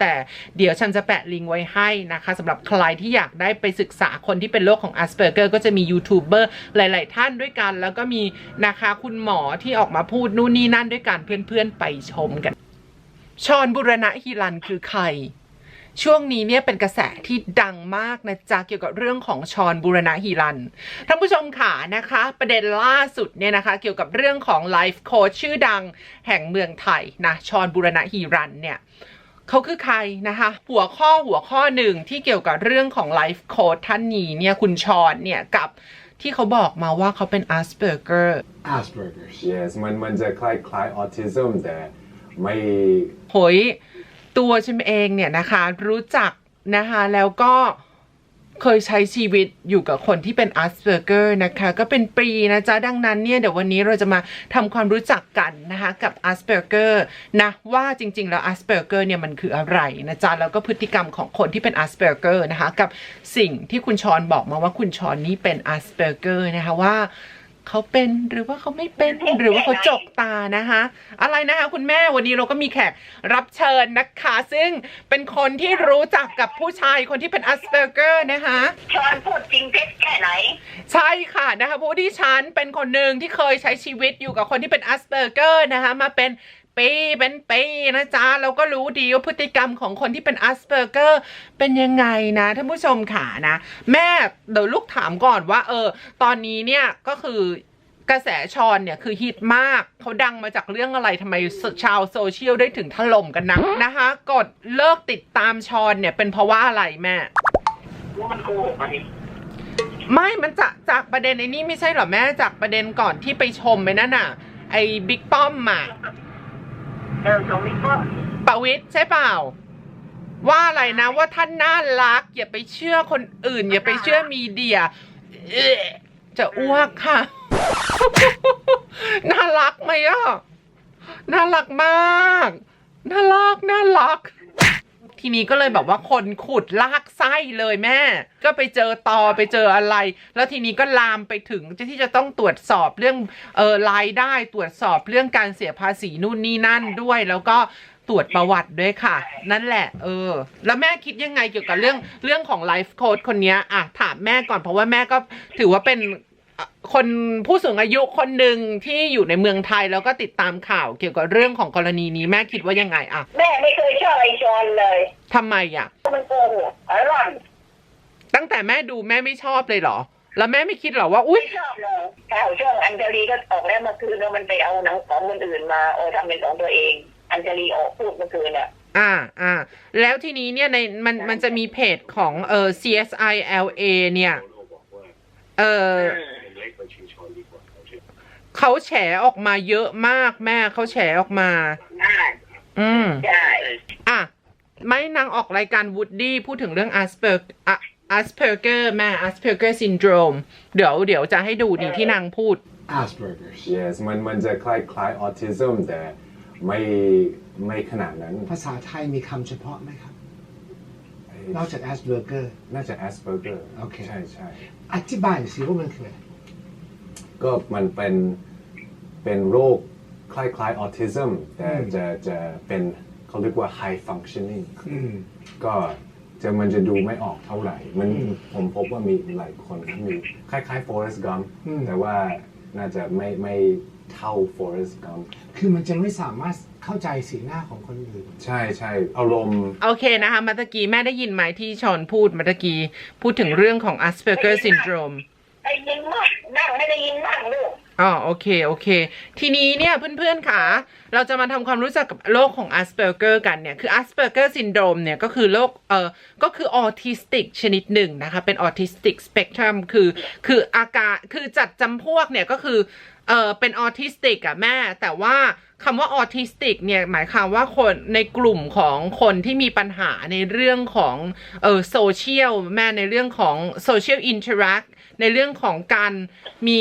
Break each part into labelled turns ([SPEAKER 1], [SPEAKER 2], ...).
[SPEAKER 1] แต่เดี๋ยวฉันจะแปะลิงก์ไว้ให้นะคะสำหรับใครที่อยากได้ไปศึกษาคนที่เป็นโรคของ Asperger ก็จะมียูทูบเบอร์หลาย ๆ ท่านด้วยกัน แล้วก็มีนะคะคุณหมอที่ออกมาพูดนู่นนี่นั่นด้วยกันเพื่อน ๆ ไปชมกัน ชอนบุรณะฮิรันคือใครช่วงนี้เนี่ยเป็นกระแสที่ดังมากนะจ๊ะเกี่ยวกับเรื่องของชอนบุรณะฮิรันท่านผู้ชมค่ะนะคะ ประเด็นล่าสุดเนี่ยนะคะ เกี่ยวกับเรื่องของไลฟ์โค้ชชื่อดังแห่งเมืองไทยนะชอนบุรณะฮิรันเนี่ย เขาคือใครนะคะ หัวข้อหัวข้อหนึ่งที่เกี่ยวกับเรื่องของไลฟ์โค้ชท่านนี้เนี่ยคุณชอนเนี่ยกับที่เขาบอกมาว่าเขาเป็น Asperger
[SPEAKER 2] Asperger's
[SPEAKER 3] yes มันมันจะคล้ายคล้ายออทิซึมแต่ไม่
[SPEAKER 1] โหยตัวฉันเองเนี่ยนะคะรู้จักนะคะแล้วก็ เคยใช้ชีวิตอยู่กับคนที่เป็นออสเปอร์เกอร์นะคะ ก็เป็นปีนะจ๊ะ ดังนั้นเนี่ย เดี๋ยววันนี้เราจะมาทำความรู้จักกันนะคะ กับออสเปอร์เกอร์นะว่าจริง ๆ แล้วอัสเบอร์เกอร์เนี่ย มันคืออะไรนะจ๊ะ แล้วก็พฤติกรรมของคนที่เป็นออสเปอร์เกอร์นะคะ กับสิ่งที่คุณชอนบอกมาว่าคุณชอนนี่เป็นออสเปอร์เกอร์นะคะว่า เขาเป็นหรือว่าเขาไม่เป็นหรือว่าเขาจกตานะคะ อะไรนะคะคุณแม่วันนี้เราก็มีแขกรับเชิญนะคะ ซึ่งเป็นคนที่รู้จักกับผู้ชายคนที่เป็นอัสเปอร์เกอร์นะคะ
[SPEAKER 4] ชอนพูดจริงเท็จแค่ไหน
[SPEAKER 1] ใช่ค่ะนะคะผู้ที่ฉันเป็นคนหนึ่งที่เคยใช้ชีวิตอยู่กับคนที่เป็นอัสเปอร์เกอร์นะคะมาเป็น ปีเป็นปีนะจ๊ะเราก็รู้ดีว่าพฤติกรรมของคนที่เป็นอัสเปอร์เกอร์เป็นยังไงนะท่านผู้ชมค่ะนะ แม่เดี๋ยวลูกถามก่อนว่า เออ ตอนนี้เนี่ยก็คือกระแสชอนเนี่ยคือฮิตมาก เขาดังมาจากเรื่องอะไรทำไมชาวโซเชียลได้ถึงถล่มกันนักนะคะ กดเลิกติดตามชอนเนี่ยเป็นเพราะว่าอะไรแม่
[SPEAKER 4] ว่ามันโกหกอะไร
[SPEAKER 1] ไม่มันจะจากประเด็นไอ้นี่ไม่ใช่เหรอแม่จากประเด็นก่อนที่ไปชมไปนั่นน่ะ ไอ้บิ๊กป้อมอะ
[SPEAKER 4] เออสองนิ้วก็
[SPEAKER 1] ประวิทย์ใช่เปล่า ว่าอะไรนะว่าท่านน่ารัก อย่าไปเชื่อคนอื่น อย่าไปเชื่อมีเดีย เอ๊ะจะอ้วกค่ะ น่ารักไหมอะ น่ารักมาก น่ารัก น่ารัก ทีนี้ก็เลยแบบว่าคนขุดลากไส้เลยแม่ ก็ไปเจอตอไปเจออะไร แล้วทีนี้ก็ลามไปถึงที่จะต้องตรวจสอบเรื่องเออรายได้ตรวจสอบเรื่องการเสียภาษีนู่นนี่นั่นด้วย แล้วก็ตรวจประวัติด้วยค่ะ นั่นแหละ เออ แล้วแม่คิดยังไงเกี่ยวกับเรื่องเรื่องของไลฟ์โค้ดคนนี้อะถามแม่ก่อนเพราะว่าแม่ก็ถือว่าเป็น คนผู้สูงอายุคนหนึ่งที่อยู่ในเมืองไทยแล้วก็ติดตามข่าวเกี่ยวกับเรื่องของกรณีนี้แม่คิดว่ายังไงอะ
[SPEAKER 4] แม่ไม่เคยชอบไอชอนเลย
[SPEAKER 1] ทำไมอะ
[SPEAKER 4] มันโกหกอะไร
[SPEAKER 1] ตั้งแต่แม่ดูแม่ไม่ชอบเลยเหรอ แล้วแม่ไม่คิดเหรอว่าอุ้ย
[SPEAKER 4] ไม่ชอบเลยข่าวช่วงอัญชลีก็ออกแล้วเมื่อคืนแล้วมันไปเอาหนังของคนอื่นมาเออทำเป็นของตัวเอง อัญชลีออกพูดเมื่อคืนอะ
[SPEAKER 1] อ่าอ่าแล้วทีนี้เนี่ยในมันมันจะมีเพจของเออ CSI LA เนี่ย เออ
[SPEAKER 3] เล็กไปชิงชอนดีกว่า
[SPEAKER 1] เขาแฉออกมาเยอะมากแม่เขาแฉออกมา
[SPEAKER 4] ใช่
[SPEAKER 1] อืม
[SPEAKER 4] ใช่
[SPEAKER 1] อะ ไม่นางออกรายการวูดดี้พูดถึงเรื่อง Asper Asperger แม่ Asperger syndrome เดี๋ยวเดี๋ยวจะให้ดูดีที่นางพูด
[SPEAKER 2] Asperger's
[SPEAKER 3] yes มันมันจะคล้ายคล้ายออทิซึมแต่ไม่ไม่ขนาดนั้น
[SPEAKER 2] ภาษาไทยมีคำเฉพาะไหมครับ นอกจาก Asperger
[SPEAKER 3] น่าจะ Asperger
[SPEAKER 2] โอเค
[SPEAKER 3] ใช่ใช่
[SPEAKER 2] อธิบายหน่อยสิว่ามันคืออะไร
[SPEAKER 3] ก็มันเป็นเป็นโรคคล้ายคล้ายออทิซึมแต่
[SPEAKER 2] อืม
[SPEAKER 3] จะจะเป็นเขาเรียกว่า high functioning
[SPEAKER 2] อืม
[SPEAKER 3] ก็จะมันจะดูไม่ออกเท่าไหร่ มัน
[SPEAKER 2] อืม
[SPEAKER 3] ผมพบว่ามีหลายคนที่มีคล้ายๆ Forrest Gump
[SPEAKER 2] อืม
[SPEAKER 3] แต่ว่าน่าจะไม่ไม่เท่า Forrest Gump
[SPEAKER 2] คือมันจะไม่สามารถเข้าใจสีหน้าของคนอื่น
[SPEAKER 3] ใช่ใช่อารมณ์
[SPEAKER 1] โอเคนะคะมาตะกี้แม่ได้ยินไหมที่ชอนพูดมาตะกี้ พูดถึงเรื่องของ Asperger syndrome
[SPEAKER 4] ไอ้ยินมาก นั่งไม่ได้ยินมากลูก
[SPEAKER 1] อ๋อโอเคโอเค ทีนี้เนี่ยเพื่อนๆค่ะ เราจะมาทำความรู้จักกับโรคของ Asperger กันเนี่ย คือ Asperger syndrome เนี่ยก็คือโรคเอ่อก็คือออทิสติกชนิดหนึ่งนะคะ เป็นออทิสติกสเปกตรัมคือคืออาการคือจัดจำพวกเนี่ยก็คือเออเป็นออทิสติกอะแม่ แต่ว่าคำว่าออทิสติกเนี่ยหมายความว่าคนในกลุ่มของคนที่มีปัญหาในเรื่องของเออโซเชียลแม่ในเรื่องของโซเชียลอินเทอร์แอค ในเรื่องของการมี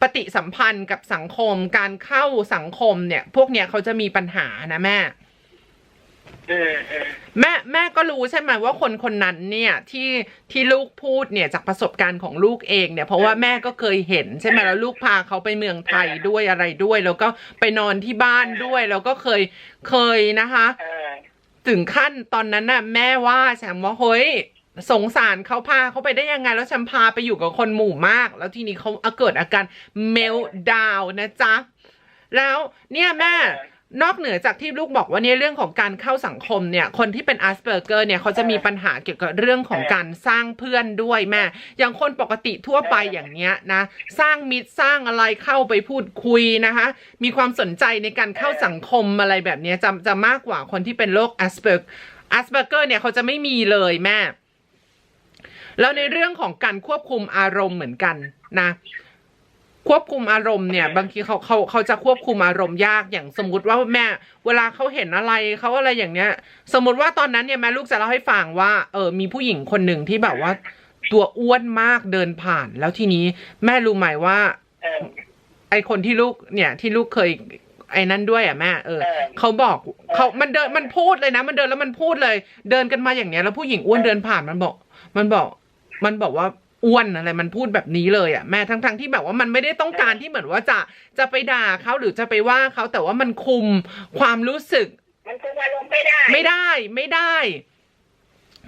[SPEAKER 1] ปฏิสัมพันธ์กับสังคม การเข้าสังคมเนี่ย พวกเนี้ยเขาจะมีปัญหานะแม่
[SPEAKER 4] เออเออ
[SPEAKER 1] แม่แม่ก็รู้ใช่ไหมว่าคนคนนั้นเนี่ยที่ที่ลูกพูดเนี่ยจากประสบการณ์ของลูกเองเนี่ยเพราะว่าแม่ก็เคยเห็นใช่ไหมแล้วลูกพาเขาไปเมืองไทยด้วยอะไรด้วย แล้วก็ไปนอนที่บ้านด้วย แล้วก็เคยเคยนะคะ
[SPEAKER 4] เออ
[SPEAKER 1] ถึงขั้นตอนนั้นน่ะ แม่ว่าแชมป์ว่าเฮ้ย สงสารเขาพาเขาไปได้ยังไง แล้วแชมป์พาไปอยู่กับคนหมู่มาก แล้วทีนี้เขาเกิดอาการเมลดาวนะจ๊ะ แล้วเนี่ยแม่นอกเหนือจากที่ลูกบอกว่าเนี่ยเรื่องของการเข้าสังคมเนี่ย คนที่เป็นอัสเปอร์เกอร์เนี่ยเขาจะมีปัญหาเกี่ยวกับเรื่องของการสร้างเพื่อนด้วยแม่ อย่างคนปกติทั่วไปอย่างเนี้ยนะ สร้างมิตรสร้างอะไรเข้าไปพูดคุยนะคะ มีความสนใจในการเข้าสังคมอะไรแบบเนี้ยจะจะมากกว่าคนที่เป็นโรคอัสเปอร์อัสเปอร์เกอร์เนี่ยเขาจะไม่มีเลยแม่ แล้วในเรื่องของการควบคุมอารมณ์เหมือนกันนะ ควบคุมอารมณ์เนี่ยบางทีเขาเขาเขาจะควบคุมอารมณ์ยากอย่างสมมติว่าแม่ เวลาเขาเห็นอะไรเขาอะไรอย่างเนี้ย สมมติว่าตอนนั้นเนี่ยแม่ลูกจะเล่าให้ฟังว่าเออมีผู้หญิงคนหนึ่งที่แบบว่า ตัวอ้วนมากเดินผ่าน แล้วทีนี้แม่รู้ไหมว่าไอคนที่ลูกเนี่ยที่ลูกเคยไอ้นั้นด้วยอะแม่เออ
[SPEAKER 4] เออ
[SPEAKER 1] เขาบอกเขามันเดินมันพูดเลยนะ มันเดินแล้วมันพูดเลย เดินกันมาอย่างเนี้ยแล้วผู้หญิงอ้วนเดินผ่านมันบอก มันบอก มันบอกว่าอ้วนอะไรมันพูดแบบนี้เลยอะแม่ทั้งทั้งๆที่แบบว่ามันไม่ได้ต้องการที่เหมือนว่าจะจะไปด่าเขาหรือจะไปว่าเขาแต่ว่ามันคุมความรู้สึก
[SPEAKER 4] มันคุมอารมณ์ไม่ได้
[SPEAKER 1] ไม่ได้ไม่ได้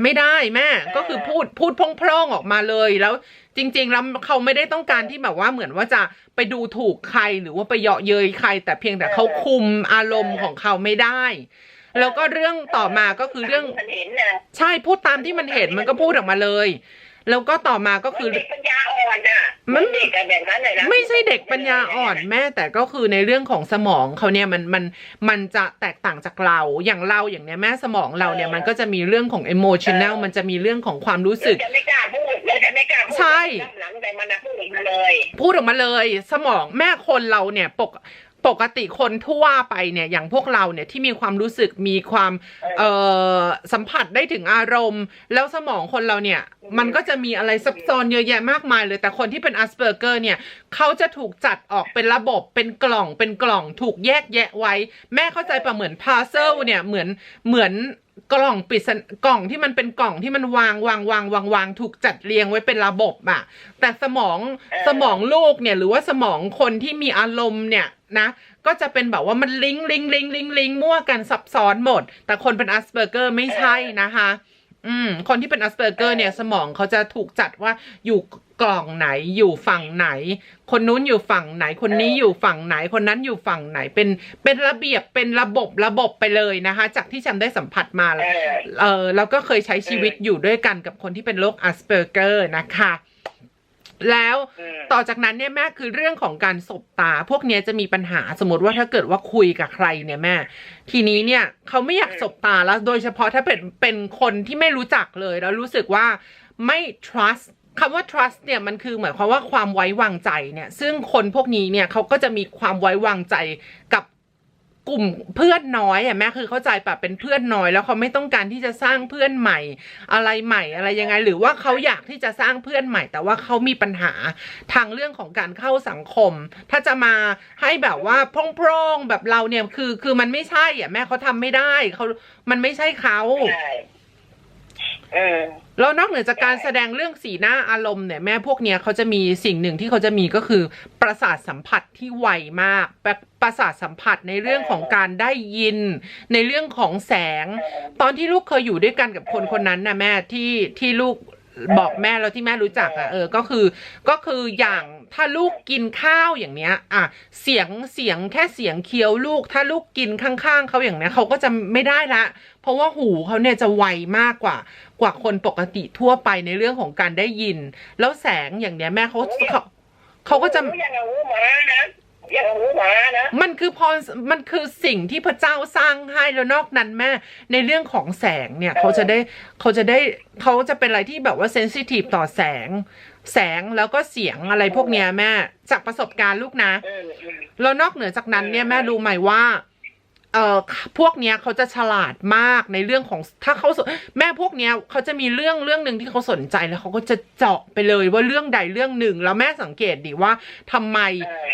[SPEAKER 1] ไม่ได้แม่ก็คือพูดพูดพร่องๆออกมาเลยแล้วจริงๆแล้วเขาไม่ได้ต้องการที่แบบว่าเหมือนว่าจะไปดูถูกใครหรือว่าไปเยาะเย้ยใคร แต่เพียงแต่เขาคุมอารมณ์ของเขาไม่ได้ แล้วก็เรื่องต่อมาก็คือเรื่อง
[SPEAKER 4] มันเห็นนะ
[SPEAKER 1] ใช่พูดตามที่มันเห็นมันก็พูดออกมาเลย แล้วก็ต่อมาก็คือ
[SPEAKER 4] เด็กปัญญาอ่อนน่ะ
[SPEAKER 1] มัน
[SPEAKER 4] เด็กกันแบบนั้นเลยนะ
[SPEAKER 1] ไม่ใช่เด็กปัญญาอ่อนแม่แต่ก็คือในเรื่องของสมองเขาเนี่ยมันมันมันจะแตกต่างจากเราอย่างเราอย่างเนี้ยแม่สมองเราเนี่ยมันก็จะมีเรื่องของ emotional มันจะมีเรื่องของความรู้สึก
[SPEAKER 4] เราจะไม่กล้าพูดเราจะไม่กล้าพูด
[SPEAKER 1] ใช่
[SPEAKER 4] หลังแต่มันนะพูดออกมาเลย
[SPEAKER 1] พูดออกมาเลย สมองแม่คนเราเนี่ยปก ปกติคนทั่วไปเนี่ยอย่างพวกเราเนี่ยที่มีความรู้สึกมีความเอ่อสัมผัสได้ถึงอารมณ์ แล้วสมองคนเราเนี่ยมันก็จะมีอะไรซับซ้อนเยอะแยะมากมายเลย แต่คนที่เป็นอัสเปอร์เกอร์เนี่ยเขาจะถูกจัดออกเป็นระบบเป็นกล่องเป็นกล่อง ถูกแยกแยะไว้ แม่เข้าใจปะเหมือนพาเซลเนี่ยเหมือนเหมือน กล่องปริศนกล่องที่มันเป็นกล่องที่มันวางวางวางวางวางถูกจัดเรียงไว้เป็นระบบอะแต่สมองสมองลูกเนี่ยหรือว่าสมองคนที่มีอารมณ์เนี่ยนะก็จะเป็นแบบว่ามันลิงก์ลิงก์ลิงก์ลิงก์ลิงก์มั่วกันซับซ้อนหมด แต่คนเป็นอัสเปอร์เกอร์ไม่ใช่นะคะอืมคนที่เป็นอัสเปอร์เกอร์เนี่ยสมองเขาจะถูกจัดว่าอยู่ กล่องไหนอยู่ฝั่งไหน คนนู้นอยู่ฝั่งไหน คนนี้อยู่ฝั่งไหน คนนั้นอยู่ฝั่งไหน เป็นเป็นระเบียบเป็นระบบระบบไปเลยนะคะ จากที่ฉันได้สัมผัสมา
[SPEAKER 4] เออ
[SPEAKER 1] เออแล้วก็เคยใช้ชีวิตอยู่ด้วยกันกับคนที่เป็นโรคอัสเปอร์เกอร์นะคะแล้ว
[SPEAKER 4] อืม
[SPEAKER 1] ต่อจากนั้นเนี่ยแม่คือเรื่องของการสบตา พวกเนี้ยจะมีปัญหาสมมติว่าถ้าเกิดว่าคุยกับใครเนี่ยแม่ ทีนี้เนี่ยเขาไม่อยากสบตาแล้วโดยเฉพาะถ้าเป็นเป็นคนที่ไม่รู้จักเลย แล้วรู้สึกว่าไม่ trust คำว่า trust เนี่ยมันคือหมายความว่าความไว้วางใจเนี่ยซึ่งคนพวกนี้เนี่ยเขาก็จะมีความไว้วางใจกับกลุ่มเพื่อนน้อยอะแม่คือเข้าใจปะเป็นเพื่อนน้อย แล้วเขาไม่ต้องการที่จะสร้างเพื่อนใหม่ อะไรใหม่อะไรยังไง หรือว่าเขาอยากที่จะสร้างเพื่อนใหม่ แต่ว่าเขามีปัญหาทางเรื่องของการเข้าสังคม ถ้าจะมาให้แบบว่าพร่งๆแบบเราเนี่ยคือคือมันไม่ใช่อะแม่เขาทำไม่ได้เขามันไม่ใช่เขา
[SPEAKER 4] ใช่เออ
[SPEAKER 1] แล้วนอกเหนือจากการแสดงเรื่องสีหน้าอารมณ์เนี่ยแม่พวกเนี้ยเขาจะมีสิ่งหนึ่งที่เขาจะมีก็คือ ประสาทสัมผัสที่ไวมากประประสาทสัมผัสในเรื่องของการได้ยิน ในเรื่องของแสง ตอนที่ลูกเคยอยู่ด้วยกันกับคนคนนั้นนะแม่ที่ที่ลูกบอกแม่แล้วที่แม่รู้จักอะเออก็คือก็คืออย่าง ถ้าลูกกินข้าวอย่างเนี้ย อะ เสียงเสียงแค่เสียงเคี้ยวลูก ถ้าลูกกินข้างๆเขาอย่างเนี้ยเขาก็จะไม่ได้ละ เพราะว่าหูเขาเนี่ยจะไวมากกว่า กว่าคนปกติทั่วไปในเรื่องของการได้ยิน แล้วแสงอย่างเนี้ยแม่เขาเขาเขาก็จะ
[SPEAKER 4] อย่างกับหูหมานะอย่างกับหูหมานะ
[SPEAKER 1] มันคือพรมันคือสิ่งที่พระเจ้าสร้างให้แล้วนอกนั้นแม่ ในเรื่องของแสงเนี่ยเขาจะได้เขาจะได้เขาจะเป็นอะไรที่แบบว่าเซนซิทีฟต่อแสง แสงแล้วก็เสียงอะไรพวกเนี้ยแม่ จากประสบการณ์ลูกนะ
[SPEAKER 4] อืมอืม
[SPEAKER 1] แล้วนอกเหนือจากนั้นเนี่ยแม่รู้ไหมว่า เอ่อพวกเนี้ยเขาจะฉลาดมากในเรื่องของถ้าเขาสนแม่พวกเนี้ยเขาจะมีเรื่องเรื่องหนึ่งที่เขาสนใจแล้วเขาก็จะเจาะไปเลยว่าเรื่องใดเรื่องหนึ่ง แล้วแม่สังเกตดิว่าทำไม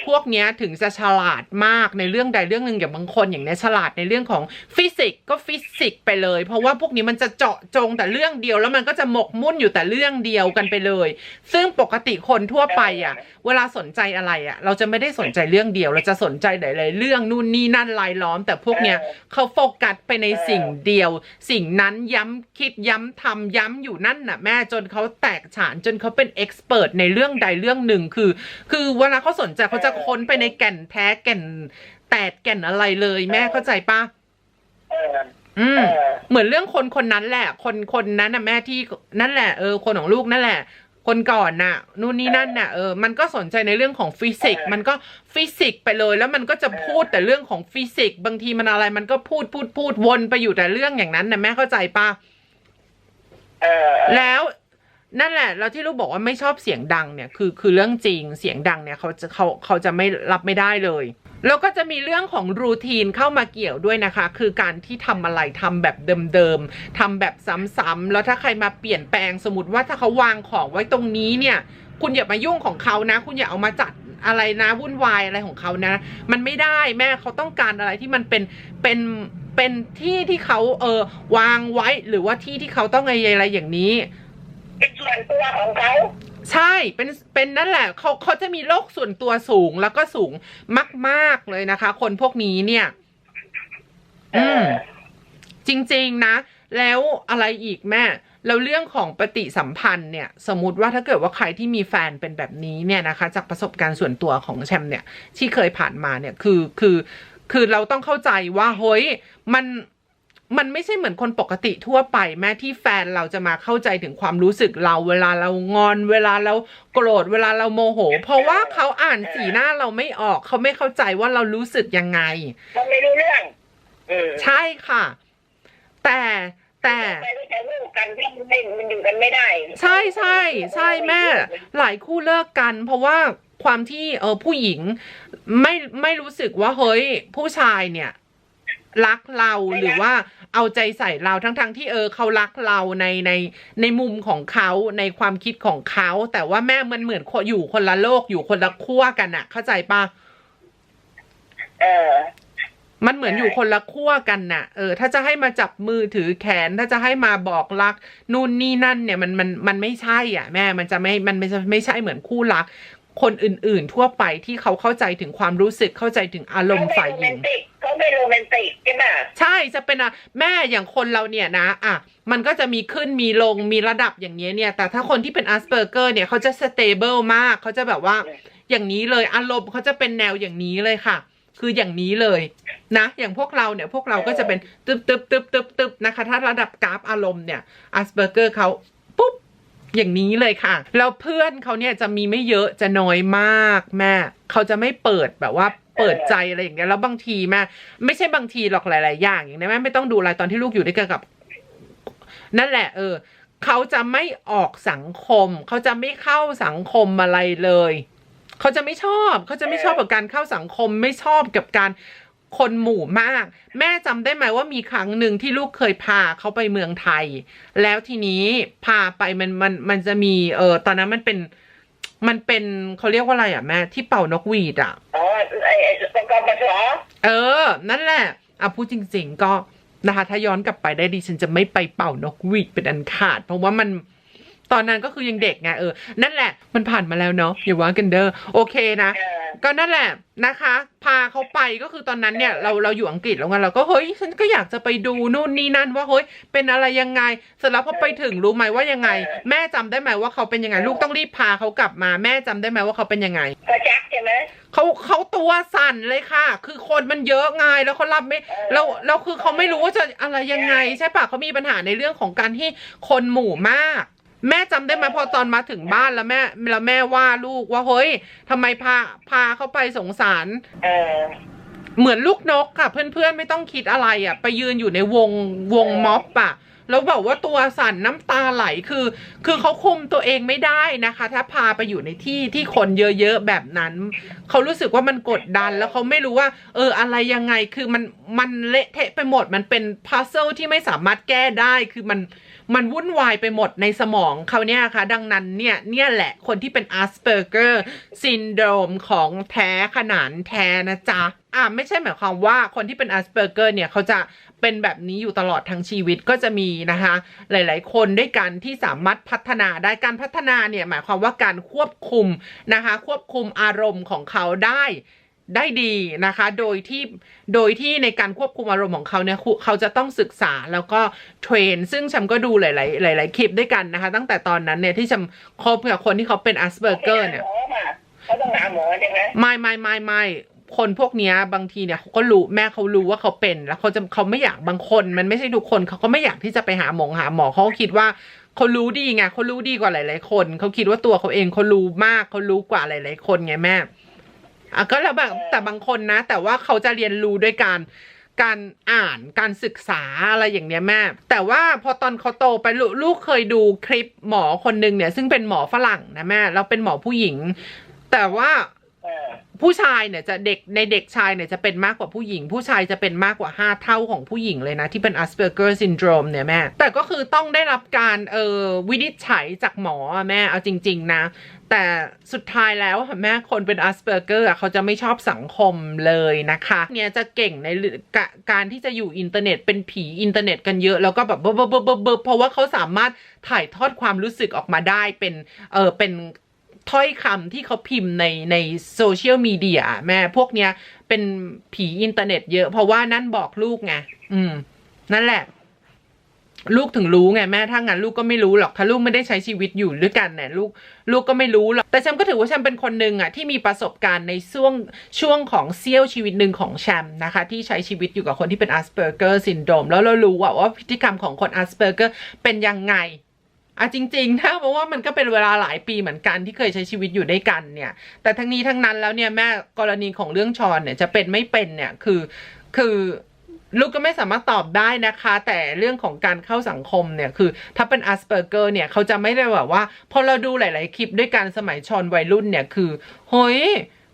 [SPEAKER 1] พวกเนี้ยถึงจะฉลาดมากในเรื่องใดเรื่องหนึ่งอย่างบางคนอย่างเนี้ยฉลาดในเรื่องของฟิสิกส์ก็ฟิสิกส์ไปเลย เพราะว่าพวกนี้มันจะเจาะจงแต่เรื่องเดียว แล้วมันก็จะหมกมุ่นอยู่แต่เรื่องเดียวกันไปเลย ซึ่งปกติคนทั่วไปอะ เวลาสนใจอะไรอะ เราจะไม่ได้สนใจเรื่องเดียว เราจะสนใจหลายๆเรื่องนู่นนี่นั่นรายล้อมแต่พวกวกเนี้ยเขาโฟกัสไปในสิ่งเดียว สิ่งนั้นย้ำคิดย้ำทำย้ำอยู่นั่นน่ะแม่จนเขาแตกฉานจนเขาเป็นเอ็กซ์เพรสในเรื่องใดเรื่องหนึ่งคือ คือเวลาเขาสนใจเขาจะค้นไปในแก่นแท้แก่นแตดแก่นอะไรเลยแม่เข้าใจปะ
[SPEAKER 4] เออ
[SPEAKER 1] อื
[SPEAKER 4] เอ
[SPEAKER 1] ม
[SPEAKER 4] อ
[SPEAKER 1] เหมือนเรื่องคนคนนั้นแหละ คนคนนั้นน่ะแม่ที่นั่นแหละเออคนของลูกนั่นแหละ คนก่อนน่ะนู่นนี่นั่นน่ะเออมันก็สนใจในเรื่องของฟิสิกส์มันก็ฟิสิกส์ไปเลยแล้วมันก็จะพูดแต่เรื่องของฟิสิกส์บางทีมันอะไรมันก็พูดพูดพูดวนไปอยู่แต่เรื่องอย่างนั้นนะแม่เข้าใจปะ
[SPEAKER 4] เออ
[SPEAKER 1] แล้วนั่นแหละ แล้วที่ลูกบอกว่าไม่ชอบเสียงดังเนี่ยคือคือเรื่องจริงเสียงดังเนี่ยเขาจะเขาเขาจะไม่รับไม่ได้เลย แล้วก็จะมีเรื่องของรูทีนเข้ามาเกี่ยวด้วยนะคะ คือการที่ทำอะไรทำแบบเดิมๆทำแบบซ้ำๆแล้วถ้าใครมาเปลี่ยนแปลงสมมติว่าถ้าเขาวางของไว้ตรงนี้เนี่ย คุณอย่ามายุ่งของเขานะ คุณอย่าเอามาจัดอะไรนะวุ่นวายอะไรของเขานะ มันไม่ได้แม่เขาต้องการอะไรที่มันเป็นเป็นเป็นที่ที่เขาเออวางไว้หรือว่าที่ที่เขาต้องอะไรอะไรอย่างนี้
[SPEAKER 4] เป็นส่วนตัวของเขา
[SPEAKER 1] ใช่เป็นเป็นนั่นแหละเขาเขาจะมีโลกส่วนตัวสูงแล้วก็สูงมาก ๆ เลยนะคะ คนพวกนี้เนี่ย อืม จริง ๆ นะ แล้วอะไรอีกแม่แล้วเรื่องของปฏิสัมพันธ์เนี่ย สมมติว่าถ้าเกิดว่าใครที่มีแฟนเป็นแบบนี้เนี่ยนะคะ จากประสบการณ์ส่วนตัวของแชมป์เนี่ย ที่เคยผ่านมาเนี่ย คือคือ คือเราต้องเข้าใจว่าเฮ้ยมัน มันไม่ใช่เหมือนคนปกติทั่วไป แม้ที่แฟนเราจะมาเข้าใจถึงความรู้สึกเรา เวลาเรางอน เวลาเราโกรธเวลาเราโมโห เพราะว่าเขาอ่านสีหน้าเราไม่ออก เขาไม่เข้าใจว่าเรารู้สึกยังไง
[SPEAKER 4] มันไม่รู้เรื่องเออ
[SPEAKER 1] ใช่ค่ะ แต่แต่
[SPEAKER 4] ไปก็จะลูกกันที่มันไม่มันอยู่กันไม่ได้
[SPEAKER 1] ใช่ใช่ใช่แม่ หลายคู่เลิกกัน เพราะว่าความที่เออผู้หญิงไม่ไม่รู้สึกว่าเฮ้ยผู้ชายเนี่ย รักเราหรือว่าเอาใจใส่เราทั้งๆทที่เออเขารักเราในในในมุมของเขาในความคิดของเขา แต่ว่าแม่มันเหมือนคนอยู่คนละโลกอยู่คนละขั้วกันอะเข้าใจปะ
[SPEAKER 4] เออ
[SPEAKER 1] มันเหมือนอยู่คนละขั้วกันน่ะ เออ ถ้าจะให้มาจับมือถือแขน ถ้าจะให้มาบอกรัก นู่นนี่นั่นเนี่ยมันมันมันไม่ใช่อะ แม่ มันจะไม่ มันไม่ใช่ไม่ใช่เหมือนคู่รัก คนอื่นๆ ทั่วไปที่เขาเข้าใจถึงความรู้สึกเข้าใจถึงอารมณ์ฝ่ายหญิง
[SPEAKER 4] เขาไม่โรแมนติกใช่ไหม
[SPEAKER 1] ใช่จะเป็นอะแม่อย่างคนเราเนี่ยนะอะมันก็จะมีขึ้นมีลงมีระดับอย่างเงี้ยเนี่ย แต่ถ้าคนที่เป็นอัสเปอร์เกอร์เนี่ยเขาจะสเตเบิลมากเขาจะแบบว่าอย่างนี้เลยอารมณ์เขาจะเป็นแนวอย่างนี้เลยค่ะ คืออย่างนี้เลยนะ อย่างพวกเราเนี่ยพวกเราก็จะเป็นตึบตึบตึบตึบตึบนะคะ ถ้าระดับกราฟอารมณ์เนี่ยอัสเปอร์เกอร์เขาปุ๊บ อย่างนี้เลยค่ะ แล้วเพื่อนเขาเนี่ยจะมีไม่เยอะจะน้อยมากแม่เขาจะไม่เปิดแบบว่าเปิดใจอะไรอย่างเงี้ยแล้วบางทีแม่ไม่ใช่บางทีหรอกหลาย ๆ อย่างอย่างนี้แม่ไม่ต้องดูอะไรตอนที่ลูกอยู่ด้วยกันกับ นั่นแหละ เออเขาจะไม่ออกสังคม เขาจะไม่เข้าสังคมอะไรเลย เขาจะไม่ชอบ เขาจะไม่ชอบกับการเข้าสังคม ไม่ชอบกับการ คนหมู่มาก แม่จำได้ไหมว่ามีครั้งหนึ่งที่ลูกเคยพาเขาไปเมืองไทย แล้วทีนี้พาไปมันมันมันจะมีเออตอนนั้นมันเป็นมันเป็นเขาเรียกว่าอะไรอะแม่ที่เป่านกหวีดอะ
[SPEAKER 4] อ๋อไอ้ไอ้กกปศ
[SPEAKER 1] เออ นั่นแหละอะพูดจริง ๆ ก็นะคะถ้าย้อนกลับไปได้ดิฉันจะไม่ไปเป่านกหวีดเป็นอันขาด เพราะว่ามัน ตอนนั้นก็คือยังเด็กไงเออ นั่นแหละมันผ่านมาแล้วเนาะอย่าว่ากันเด้อโอเคนะ
[SPEAKER 4] เออ
[SPEAKER 1] ก็นั่นแหละนะคะ พาเขาไปก็คือตอนนั้นเนี่ยเราเราอยู่อังกฤษแล้วไงเราก็เฮ้ยฉันก็อยากจะไปดูนู่นนี่นั่นว่าเฮ้ยเป็นอะไรยังไงเสร็จแล้วพอไปถึงรู้ไหมว่ายังไง แม่จำได้ไหมว่าเขาเป็นยังไง ลูกต้องรีบพาเขากลับมาแม่จำได้ไหมว่าเขาเป็นยังไง
[SPEAKER 4] กระจักใช่ไหม
[SPEAKER 1] เขาเขาตัวสั่นเลยค่ะ คือคนมันเยอะไงแล้วเขารับไม่แล้วแล้วคือเขาไม่รู้ว่าจะอะไรยังไง ใช่ปะเขามีปัญหาในเรื่องของการที่คนหมู่มาก แม่จำได้ไหมพอตอนมาถึงบ้านแล้วแม่แล้วแม่ว่าลูกว่าเฮ้ยทำไมพาพาเขาไปสงสาร
[SPEAKER 4] เออ
[SPEAKER 1] เหมือนลูกนกค่ะเพื่อนๆไม่ต้องคิดอะไรอะ ไปยืนอยู่ในวงวงม็อบอะแล้วบอกว่าตัวสั่นน้ำตาไหลคือ คือเขาคุมตัวเองไม่ได้นะคะ ถ้าพาไปอยู่ในที่ที่คนเยอะๆแบบนั้นเขารู้สึกว่ามันกดดันแล้วเขาไม่รู้ว่า เอออะไรยังไงคือมันมันเละเทะไปหมดมันเป็นพัซเซิลที่ไม่สามารถแก้ได้คือมัน มันวุ่นวายไปหมดในสมองเขาเนี่ยค่ะ ดังนั้นเนี่ยเนี่ยแหละคนที่เป็นอัสเปอร์เกอร์ซินโดรมของแท้ขนานแท้นะจ๊ะอะไม่ใช่หมายความว่าคนที่เป็นอัสเปอร์เกอร์เนี่ยเขาจะเป็นแบบนี้อยู่ตลอดทั้งชีวิตก็จะมีนะคะ หลาย ๆ คนด้วยกันที่สามารถพัฒนาได้การพัฒนาเนี่ยหมายความว่าการควบคุมนะคะ ควบคุมอารมณ์ของเขาได้ ได้ดีนะคะ โดยที่โดยที่ในการควบคุมอารมณ์ของเขาเนี่ยคุเขาจะต้องศึกษาแล้วก็เทรน ซึ่งฉันก็ดูหลาย ๆ หลาย ๆ คลิปด้วยกันนะคะ ตั้งแต่ตอนนั้นเนี่ยที่ฉันคบกับคนที่เขาเป็นอัสเบอร์เกอร์เนี่ย
[SPEAKER 4] หมอป่ะเขาต้องหาหมอใช่ไหม
[SPEAKER 1] ไม่ไม่ไม่ไม่คนพวกเนี้ยบางทีเนี่ยเขาก็รู้แม่เขารู้ว่าเขาเป็น แล้วเขาจะเขาไม่อยากบางคน มันไม่ใช่ทุกคนเขาก็ไม่อยากที่จะไปหาหมอหาหมอเขาก็คิดว่าเขารู้ดีไงเขารู้ดีกว่าหลาย ๆ คนเขาคิดว่าตัวเขาเองเขารู้มากเขารู้กว่าหลาย ๆ คนไงแม่ อะก็แล้วแบบแต่บางคนนะ แต่ว่าเขาจะเรียนรู้ด้วยการการอ่านการศึกษาอะไรอย่างเนี้ยแม่ แต่ว่าพอตอนเขาโตไปลูลูกเคยดูคลิปหมอคนหนึ่งเนี่ย ซึ่งเป็นหมอฝรั่งนะแม่เราเป็นหมอผู้หญิง แต่ว่า
[SPEAKER 4] เออ
[SPEAKER 1] ผู้ชายเนี่ยจะเด็กในเด็กชายเนี่ยจะเป็นมากกว่าผู้หญิง ผู้ชายจะเป็นมากกว่า 5 เท่าของผู้หญิงเลยนะ ที่เป็น Asperger syndrome เนี่ยแม่ แต่ก็คือต้องได้รับการเออวินิจฉัยจากหมอแม่เอาจริง ๆ นะ แต่สุดท้ายแล้วแม่คนเป็น Asperger อะเขาจะไม่ชอบสังคมเลยนะคะ เนี่ยจะเก่งในกการที่จะอยู่อินเทอร์เน็ตเป็นผีอินเทอร์เน็ตกันเยอะแล้วก็แบบเบบเบบเบบบบเพราะว่าเขาสามารถถ่ายทอดความรู้สึกออกมาได้เป็นเออเป็น ถ้อยคำที่เขาพิมพ์ในในโซเชียลมีเดียแม่พวกเนี้ยเป็นผีอินเทอร์เน็ตเยอะ เพราะว่านั่นบอกลูกไงอืม นั่นแหละ ลูกถึงรู้ไงแม่ถ้างั้นลูกก็ไม่รู้หรอกถ้าลูกไม่ได้ใช้ชีวิตอยู่ด้วยกันเนี่ยลูกลูกก็ไม่รู้หรอกแต่แชมก็ถือว่าแชมเป็นคนหนึ่งอะที่มีประสบการณ์ในช่วงช่วงของเซี่ยวชีวิตหนึ่งของแชมนะคะ ที่ใช้ชีวิตอยู่กับคนที่เป็น Asperger syndrome แล้วเรารู้ว่าว่าพฤติกรรมของคน Asperger เป็นยังไง อะจริงๆนะเพราะว่ามันก็เป็นเวลาหลายปีเหมือนกันที่เคยใช้ชีวิตอยู่ด้วยกันเนี่ย แต่ทั้งนี้ทั้งนั้นแล้วเนี่ยแม่กรณีของเรื่องชอนเนี่ยจะเป็นไม่เป็นเนี่ยคือคือลูกก็ไม่สามารถตอบได้นะคะ แต่เรื่องของการเข้าสังคมเนี่ยคือ ถ้าเป็นอัสเปอร์เกอร์เนี่ยเขาจะไม่ได้แบบว่า พอเราดูหลาย ๆ คลิปด้วยกันสมัยชอนวัยรุ่นเนี่ยคือเฮ้ย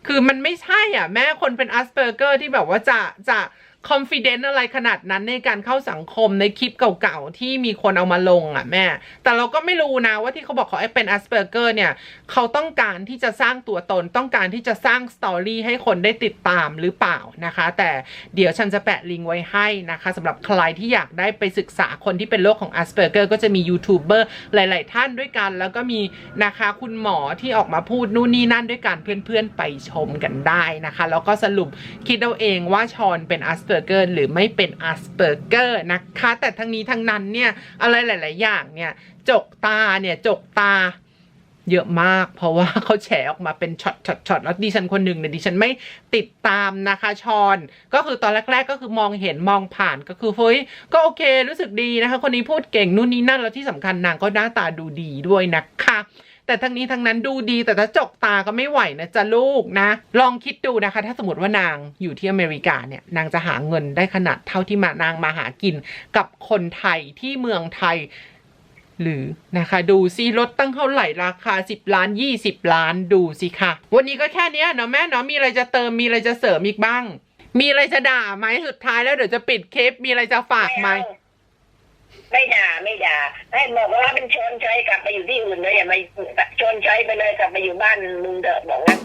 [SPEAKER 1] คือมันไม่ใช่อะ แม่คนเป็นอัสเปอร์เกอร์ที่แบบว่าจะจะ คอนฟ idence อะไรขนาดนั้นในการเข้าสังคมในคลิปเก่าๆ ที่มีคนเอามาลงอะแม่ แต่เราก็ไม่รู้นะว่าที่เขาบอกเขาเป็นอัสเปอร์เกอร์เนี่ย เขาต้องการที่จะสร้างตัวตนต้องการที่จะสร้างสตอรี่ให้คนได้ติดตามหรือเปล่านะคะ แต่เดี๋ยวฉันจะแปะลิงก์ไว้ให้นะคะสำหรับใครที่อยากได้ไปศึกษาคนที่เป็นโรคของอัสเปอร์เกอร์ก็จะมียูทูบเบอร์หลาย ๆ ท่านด้วยกัน แล้วก็มีนะคะคุณหมอที่ออกมาพูดนู่นนี่นั่นด้วยกันเพื่อน ๆ ไปชมกันได้นะคะ แล้วก็สรุปคิดเอาเองว่าชอนเป็นอัสเปอร์เกอร์หรือไม่เป็นอัสเปอร์เกอร์นะคะ แต่ทั้งนี้ทั้งนั้นเนี่ยอะไรหลาย ๆ อย่างเนี่ยจกตาเนี่ยจกตาเยอะมาก เพราะว่าเขาแฉออกมาเป็นช็อตช็อตช็อตแล้วดิฉันคนหนึ่งเนี่ยดิฉันไม่ติดตามนะคะชอน ก็คือตอนแรกๆก็คือมองเห็นมองผ่านก็คือเฮ้ยก็โอเครู้สึกดีนะคะ คนนี้พูดเก่งนู่นนี่นั่นแล้วที่สำคัญนางก็หน้าตาดูดีด้วยนะคะ แต่ทั้งนี้ทั้งนั้นดูดีแต่ถ้าจกตาก็ไม่ไหวนะจ๊ะลูกนะ ลองคิดดูนะคะ ถ้าสมมติว่านางอยู่ที่อเมริกาเนี่ยนางจะหาเงินได้ขนาดเท่าที่มานางมาหากินกับคนไทยที่เมืองไทยหรือนะคะดูซิลดตั้งเท่าไหร่ราคา 10 ล้าน 20 ล้านดูสิค่ะวันนี้ก็แค่นี้เนาะแม่เนาะมีอะไรจะเติมมีอะไรจะเสริมอีกบ้าง มีอะไรจะด่าไหมสุดท้ายแล้วเดี๋ยวจะปิดคลิปมีอะไรจะฝากไหม
[SPEAKER 4] ไม่ด่าไม่ด่าให้บอกว่าเป็นชนใช้กลับไปอยู่ที่อื่นเลยอย่ามาชนใช้ไปเลยกลับไปอยู่บ้านมึงเถอะบอกงั้น